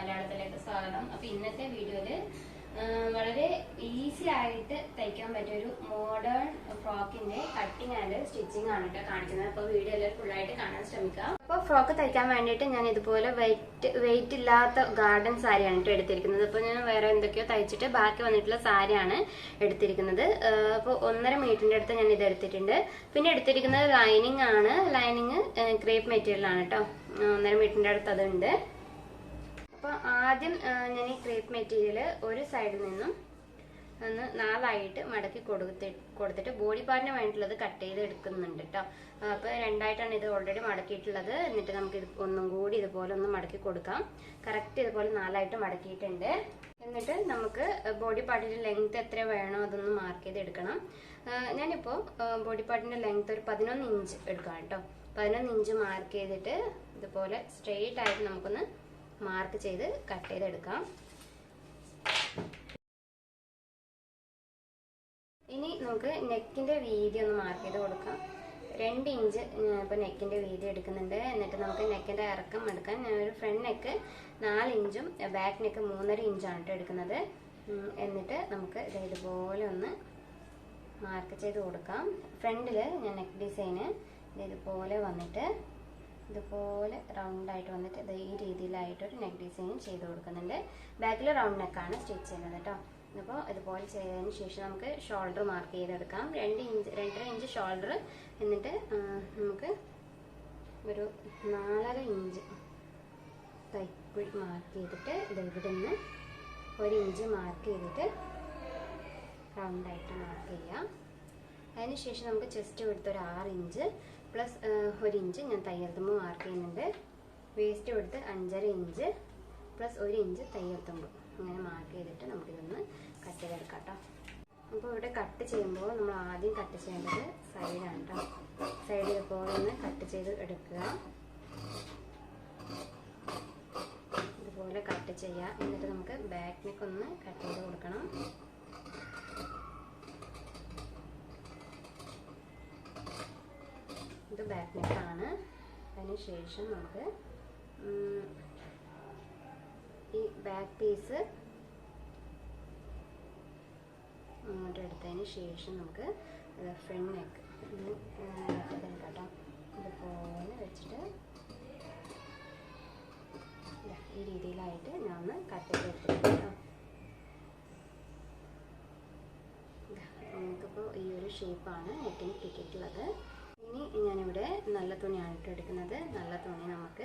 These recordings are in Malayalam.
മലയാളത്തിലേക്ക് സ്വാഗതം. അപ്പൊ ഇന്നത്തെ വീഡിയോയിൽ വളരെ ഈസി ആയിട്ട് തയ്ക്കാൻ പറ്റിയ ഒരു മോഡേൺ ഫ്രോക്കിന്റെ കട്ടിങ് ആൻഡ് സ്റ്റിച്ചിങ് ആണ് കേട്ടോ കാണിക്കുന്നത്. അപ്പൊ വീഡിയോ എല്ലാവരും ഫുൾ ആയിട്ട് കാണാൻ ശ്രമിക്കാം അപ്പൊ ഫ്രോക്ക് തയ്ക്കാൻ വേണ്ടിയിട്ട് ഞാൻ ഇതുപോലെ വെയിറ്റ് വെയിറ്റ് ഇല്ലാത്ത ഗാർഡൻ സാരിയാണ് കേട്ടോ എടുത്തിരിക്കുന്നത്. അപ്പൊ ഞാൻ വേറെ എന്തൊക്കെയോ തയ്ച്ചിട്ട് ബാക്കി വന്നിട്ടുള്ള സാരിയാണ് എടുത്തിരിക്കുന്നത്. അപ്പോൾ ഒന്നര മീറ്ററിന്റെ അടുത്ത് ഞാൻ ഇത് എടുത്തിട്ടുണ്ട്. പിന്നെ എടുത്തിരിക്കുന്നത് ലൈനിങ് ആണ്. ലൈനിങ് ക്രേപ്പ് മെറ്റീരിയൽ ആണ് കേട്ടോ ഒന്നര മീറ്ററിന്റെ അടുത്ത് അതുണ്ട്. അപ്പൊ ആദ്യം ഞാൻ ഈ ക്രേപ്പ് മെറ്റീരിയൽ ഒരു സൈഡിൽ നിന്നും ഒന്ന് നാലായിട്ട് മടക്കി കൊടുത്തി കൊടുത്തിട്ട് ബോഡി പാർട്ടിന് വേണ്ടിയിട്ടുള്ളത് കട്ട് ചെയ്ത് എടുക്കുന്നുണ്ട് കേട്ടോ അപ്പൊ രണ്ടായിട്ടാണ് ഇത് ഓൾറെഡി മടക്കിയിട്ടുള്ളത്. എന്നിട്ട് നമുക്ക് ഇത് ഒന്നും കൂടി ഇതുപോലെ ഒന്ന് മടക്കി കൊടുക്കാം. കറക്റ്റ് ഇതുപോലെ നാലായിട്ട് മടക്കിയിട്ടുണ്ട്. എന്നിട്ട് നമുക്ക് ബോഡി പാർട്ടിന്റെ ലെങ്ത് എത്ര വേണോ അതൊന്ന് മാർക്ക് ചെയ്ത് എടുക്കണം. ഞാനിപ്പോൾ ഞാനിപ്പോ ബോഡി പാർട്ടിന്റെ ലെങ്ത് ഒരു പതിനൊന്ന് ഇഞ്ച് എടുക്കാം കേട്ടോ പതിനൊന്ന് ഇഞ്ച് മാർക്ക് ചെയ്തിട്ട് ഇതുപോലെ സ്ട്രെയിറ്റ് ആയിട്ട് നമുക്കൊന്ന് മാർക്ക് ചെയ്ത് കട്ട് ചെയ്തെടുക്കാം. ഇനി നമുക്ക് നെക്കിന്റെ വീതി ഒന്ന് മാർക്ക് ചെയ്ത് കൊടുക്കാം. രണ്ട് ഇഞ്ച് ഇപ്പോൾ നെക്കിന്റെ വീതി എടുക്കുന്നുണ്ട്. എന്നിട്ട് നമുക്ക് നെക്കിന്റെ ഇറക്കം എടുക്കാം. ഞാൻ ഒരു ഫ്രണ്ട് നെക്ക് നാല് ഇഞ്ചും ബാക്ക് നെക്ക് മൂന്നര ഇഞ്ചാണ് കേട്ടോ എടുക്കുന്നത്. എന്നിട്ട് നമുക്ക് ഇത് ഇതുപോലെ ഒന്ന് മാർക്ക് ചെയ്ത് കൊടുക്കാം. ഫ്രണ്ടിൽ ഞാൻ നെക്ക് ഡിസൈന് ഇതുപോലെ വന്നിട്ട് ഇതുപോലെ റൗണ്ട് ആയിട്ട് വന്നിട്ട് ഇത് ഈ രീതിയിലായിട്ടൊരു നെക്ക് ഡിസൈൻ ചെയ്ത് കൊടുക്കുന്നുണ്ട്. ബാക്കിൽ റൗണ്ട് നെക്കാണ് സ്റ്റിച്ച് ചെയ്യുന്നത് കേട്ടോ അപ്പോൾ ഇതുപോലെ ചെയ്തതിന് ശേഷം നമുക്ക് ഷോൾഡർ മാർക്ക് ചെയ്തെടുക്കാം. രണ്ട് ഇഞ്ച് രണ്ടര ഇഞ്ച് ഷോൾഡർ എന്നിട്ട് നമുക്ക് ഒരു നാലര ഇഞ്ച് തൈക്കുഴി മാർക്ക് ചെയ്തിട്ട് ഇത് ഇവിടെ നിന്ന് ഒരു ഇഞ്ച് മാർക്ക് ചെയ്തിട്ട് റൗണ്ടായിട്ട് മാർക്ക് ചെയ്യാം. അതിനുശേഷം നമുക്ക് ചെസ്റ്റ് കൊടുത്ത് ഒരു ആറ് ഇഞ്ച് പ്ലസ് ഒരു ഇഞ്ച് ഞാൻ തയ്യൽത്തുമ്പോൾ മാർക്ക് ചെയ്യുന്നുണ്ട്. വേസ്റ്റ് കൊടുത്ത് അഞ്ചര ഇഞ്ച് പ്ലസ് ഒരു ഇഞ്ച് തയ്യൽത്തുമ്പോൾ അങ്ങനെ മാർക്ക് ചെയ്തിട്ട് നമുക്കിതൊന്ന് കട്ട് ചെയ്തെടുക്കാം കേട്ടോ അപ്പോൾ ഇവിടെ കട്ട് ചെയ്യുമ്പോൾ നമ്മൾ ആദ്യം കട്ട് ചെയ്യേണ്ടത് സൈഡാണ് കേട്ടോ സൈഡ് ഇതുപോലെ ഒന്ന് കട്ട് ചെയ്ത് എടുക്കുക. ഇതുപോലെ കട്ട് ചെയ്യുക എന്നിട്ട് നമുക്ക് ബാക്ക് നെക്ക് ഒന്ന് കട്ട് ചെയ്ത് കൊടുക്കണം. ഇത് ബാക്ക് നെക്കാണ് അതിന് ശേഷം നമുക്ക് ഈ ബാക്ക് പീസ് അങ്ങോട്ട് എടുത്തതിന് ശേഷം നമുക്ക് ഫ്രണ്ട് നെക്ക് കേട്ടോ ഇതുപോലെ വെച്ചിട്ട് ഈ രീതിയിലായിട്ട് ഞാൻ ഒന്ന് കട്ട് ചെയ്തെടുത്തിട്ടുണ്ട് കേട്ടോ. നമുക്കിപ്പോൾ ഈ ഒരു ഷേപ്പാണ് നെക്കിന് കിട്ടിയിട്ടുള്ളത്. ഇനി ഞാനിവിടെ നല്ല തുണിയാണ് ഇട്ട് എടുക്കുന്നത്. നല്ല തുണി നമുക്ക്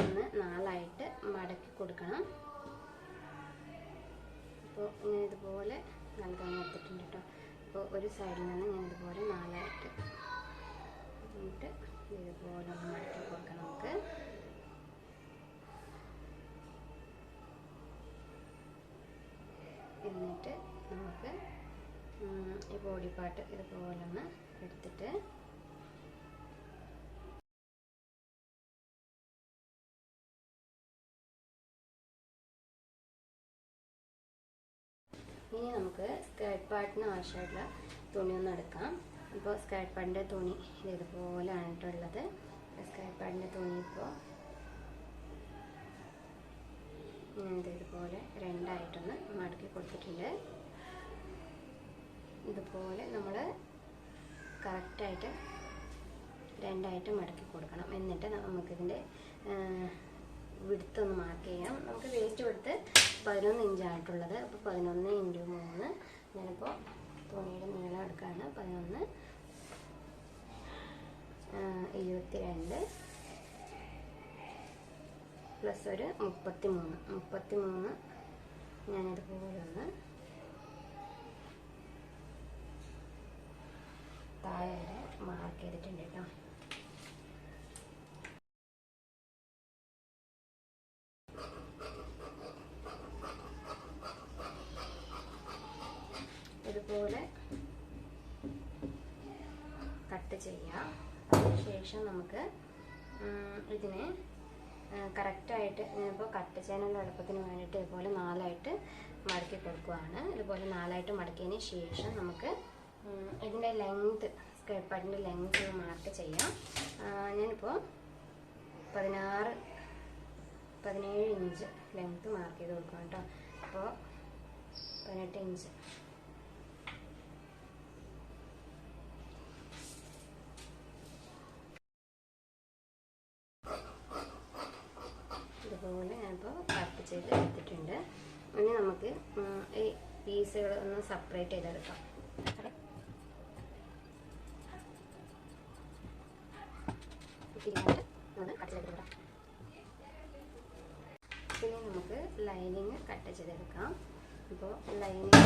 ഒന്ന് നാലായിട്ട് മടക്കി കൊടുക്കണം. അപ്പോൾ ഞാൻ ഇതുപോലെ നല്ല തുണി എടുത്തിട്ടുണ്ട് കേട്ടോ അപ്പോൾ ഒരു സൈഡിൽ നിന്ന് ഞാൻ ഇതുപോലെ നാലായിട്ട് എന്നിട്ട് ഇതുപോലെ ഒന്ന് മടക്കി കൊടുക്കണം നമുക്ക്. എന്നിട്ട് നമുക്ക് ഈ ബോഡി പാർട്ട് ഇതുപോലെ ഒന്ന് എടുത്തിട്ട് ഇനി നമുക്ക് സ്കേർട്ട് പാർട്ടിന് ആവശ്യമായിട്ടുള്ള തുണി ഒന്ന് എടുക്കാം. ഇപ്പോൾ സ്കേർട്ട് പാഡിന്റെ തുണി ഇത് ഇതുപോലെയാണ് കേട്ടുള്ളത് സ്കേർട്ട് പാർട്ടിന്റെ തുണി ഇപ്പോൾ ഇതുപോലെ രണ്ടായിട്ടൊന്ന് മടക്കി കൊടുത്തിട്ടുണ്ട്. ഇതുപോലെ നമ്മൾ കറക്റ്റായിട്ട് രണ്ടായിട്ട് മടക്കി കൊടുക്കണം. എന്നിട്ട് നമുക്കിതിന്റെ വിടുത്തൊന്ന് മാർക്ക് ചെയ്യാം. നമുക്ക് വേസ്റ്റ് കൊടുത്ത് പതിനൊന്ന് ഇഞ്ചായിട്ടുള്ളത്. അപ്പോൾ പതിനൊന്ന് ഇന്റു മൂന്ന്. ഞാനിപ്പോൾ തുണിയുടെ നീളം എടുക്കുകയാണ് പതിനൊന്ന് ഇരുപത്തി രണ്ട് പ്ലസ് ഒരു മുപ്പത്തി മൂന്ന് മുപ്പത്തി മൂന്ന് ഞാനിതുപോലെ ഒന്ന് താഴെ മാർക്ക് ചെയ്തിട്ടുണ്ട് കേട്ടോ ഇതുപോലെ കട്ട് ചെയ്യാം. ശേഷം നമുക്ക് ഇതിനെ കറക്റ്റായിട്ട് ഇപ്പോൾ കട്ട് ചെയ്യാനുള്ള എളുപ്പത്തിന് വേണ്ടിയിട്ട് ഇതുപോലെ നാലായിട്ട് മടക്കി കൊടുക്കുകയാണ് ഇതുപോലെ നാലായിട്ട് മടക്കിയതിന് ശേഷം നമുക്ക് ഇതിന്റെ ലെങ്ത് സ്കേർട്ട് പാട്ടിന്റെ ലെങ്ത് മാർക്ക് ചെയ്യാം. ഞാനിപ്പോൾ പതിനാറ് പതിനേഴ് ഇഞ്ച് ലെങ്ത് മാർക്ക് ചെയ്ത് കൊടുക്കണം കേട്ടോ അപ്പോൾ പതിനെട്ട് ഇഞ്ച് ഇതുപോലെ ഞാനിപ്പോൾ കട്ട് ചെയ്ത് എടുത്തിട്ടുണ്ട് ഇനി നമുക്ക് ഉം, ഈ പീസുകൾ ഒന്ന് സെപ്പറേറ്റ് ചെയ്തെടുക്കാം പിന്നെ നമുക്ക് ലൈനിങ് കട്ട് ചെയ്തെടുക്കാം. ഇപ്പോൾ ലൈനിങ്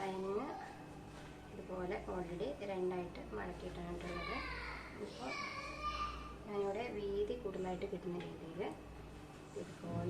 ലൈനിങ് ഇതുപോലെ ഓൾറെഡി രണ്ടായിട്ട് മടക്കിയിട്ടാണ് ഉള്ളത് ഇപ്പോൾ ഞാനിവിടെ വീതി കൂടുതലായിട്ട് കിട്ടുന്ന രീതിയിൽ ഇതുപോലെ